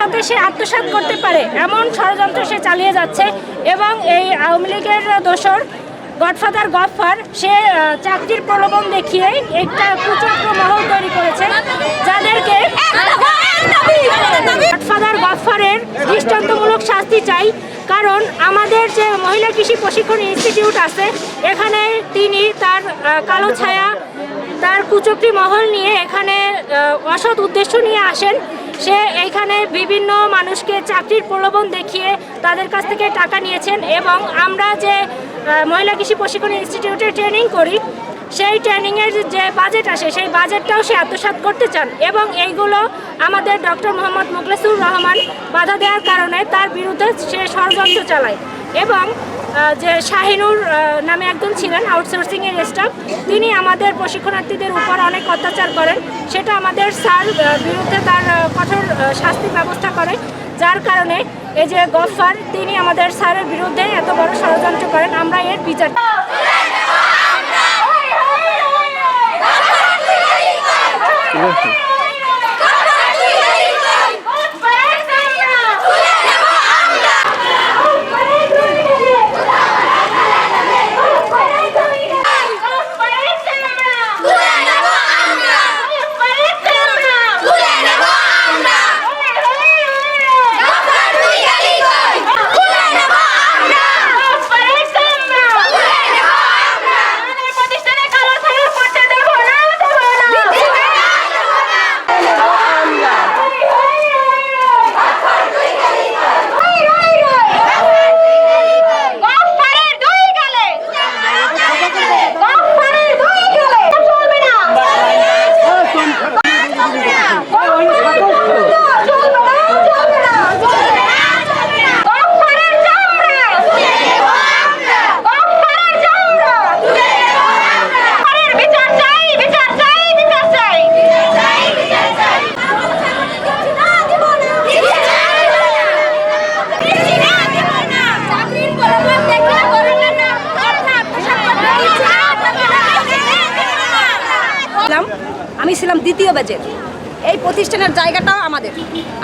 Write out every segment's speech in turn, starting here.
যাতে সে আত্মসাৎ করতে পারে। এমন ষড়যন্ত্র সে চালিয়ে যাচ্ছে এবং এই আওয়ামী লীগের দোসর গডফাদার গফফার সে চাকরির প্রলোভন দেখিয়ে একটা কুচক্র মহল তৈরি করেছে, যাদেরকে গডফাদার গফফারের দৃষ্টান্তমূলক শাস্তি চাই, কারণ আমাদের যে মহিলা কৃষি প্রশিক্ষণ ইনস্টিটিউট আছে, এখানে তিনি তার কালো ছায়া, তার কুচক্রি মহল নিয়ে এখানে অসৎ উদ্দেশ্য নিয়ে আসেন। সে এইখানে বিভিন্ন মানুষকে চাকরির প্রলোভন দেখিয়ে তাদের কাছ থেকে টাকা নিয়েছেন এবং আমরা যে মহিলা কৃষি প্রশিক্ষণ ইনস্টিটিউটে ট্রেনিং করি, সেই ট্রেনিংয়ের যে বাজেট আসে, সেই বাজেটটাও সে আত্মসাৎ করতে চান এবং এইগুলো আমাদের ডক্টর মোহাম্মদ মুখলেসুর রহমান বাধা দেওয়ার কারণে তার বিরুদ্ধে সে ষড়যন্ত্র চালায় এবং যে শাহিনুর নামে একজন ছিলেন আউটসোর্সিং এর স্টাফ তিনি আমাদের প্রশিক্ষণার্থীদের উপর অনেক অত্যাচার করেন। সেটা আমাদের স্যার বিরুদ্ধে তার কঠোর শাস্তির ব্যবস্থা করে। যার কারণে এই যে গফার তিনি আমাদের স্যারের বিরুদ্ধে এত বড় ষড়যন্ত্র করেন। আমরা এর বিচার বিচার ছিলাম, আমি ছিলাম দ্বিতীয় ব্যাচের এই প্রতিষ্ঠানের জায়গাটাও আমাদের।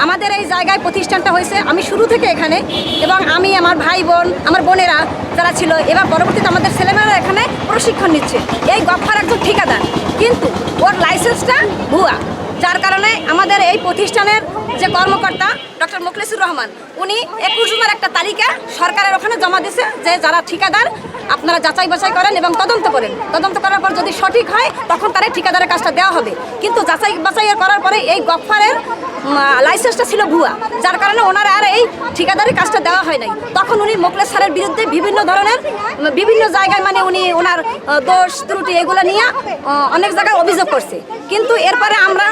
আমাদের এই জায়গায় প্রতিষ্ঠানটা হয়েছে আমি শুরু থেকে এখানে এবং আমি আমার ভাই বোন, আমার বোনেরা যারা ছিল, এবার পরবর্তীতে আমাদের ছেলেমেয়েরা এখানে প্রশিক্ষণ নিচ্ছে। এই গফার একজন ঠিকাদার, কিন্তু ওর লাইসেন্সটা ভুয়া। যার কারণে আমাদের এই প্রতিষ্ঠানের যে কর্মকর্তা, ডক্টর মোখলেসুর রহমান, উনি একুশ জনের একটা তালিকা সরকারের ওখানে জমা দিছে যে যারা ঠিকাদার, আপনারা যাচাই বাছাই করেন এবং তদন্ত করেন। তদন্ত করার পর যদি সঠিক হয়, তখন তারা ঠিকাদারের কাজটা দেওয়া হবে। কিন্তু যাচাই বাছাই করার পরে এই গফারের লাইসেন্সটা ছিল ভুয়া। যার কারণে ওনার আর এই ঠিকাদারের কাজটা দেওয়া হয় নাই। তখন উনি মোকলেশ স্যারের বিরুদ্ধে বিভিন্ন ধরনের বিভিন্ন জায়গায় মানে উনি ওনার দোষ ত্রুটি এগুলো নিয়ে অনেক জায়গায় অভিযোগ করছে। কিন্তু এরপরে আমরা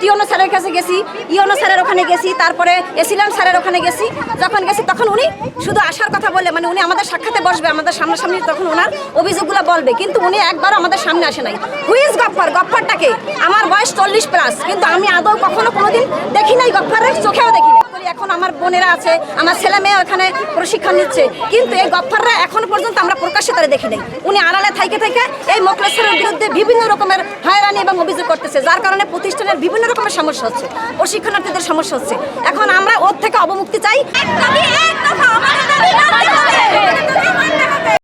টিওনো স্যারের কাছে গেছি, ইওনো স্যারের ওখানে গেছি, তারপরে এসিলাম স্যারের ওখানে গেছি। যখন গেছি তখন উনি শুধু আসার কথা বলে মানে উনি আমাদের সাক্ষাতে বসবে, আমাদের সামনাসামনি তখন ওনার অভিযোগগুলো বলবে, কিন্তু উনি একবারও আমাদের সামনে আসে নাই। হুইজ গপ্পার গপ্পারটাকে আমার বয়স চল্লিশ প্লাস কিন্তু আমি আদৌ কখনো কোনোদিন দেখি নাই গপ্পারের চোখেও দেখি নাই। এখন আমার বোনেরা আছে, আমার ছেলে মেয়ে ওখানে প্রশিক্ষণ নিচ্ছে। কিন্তু এই গফাররা এখন পর্যন্ত আমরা প্রকাশ্যে করে দেখি নাই। উনি আড়ালে থাইকে থেকে এই মোকলেশ্বরের বিরুদ্ধে বিভিন্ন রকমের হয়রানি এবং অভিযোগ করতেছে, যার কারণে প্রতিষ্ঠানের বিভিন্ন রকমের সমস্যা হচ্ছে, প্রশিক্ষণার্থীদের সমস্যা হচ্ছে। এখন আমরা ওর থেকে অবমুক্তি চাই।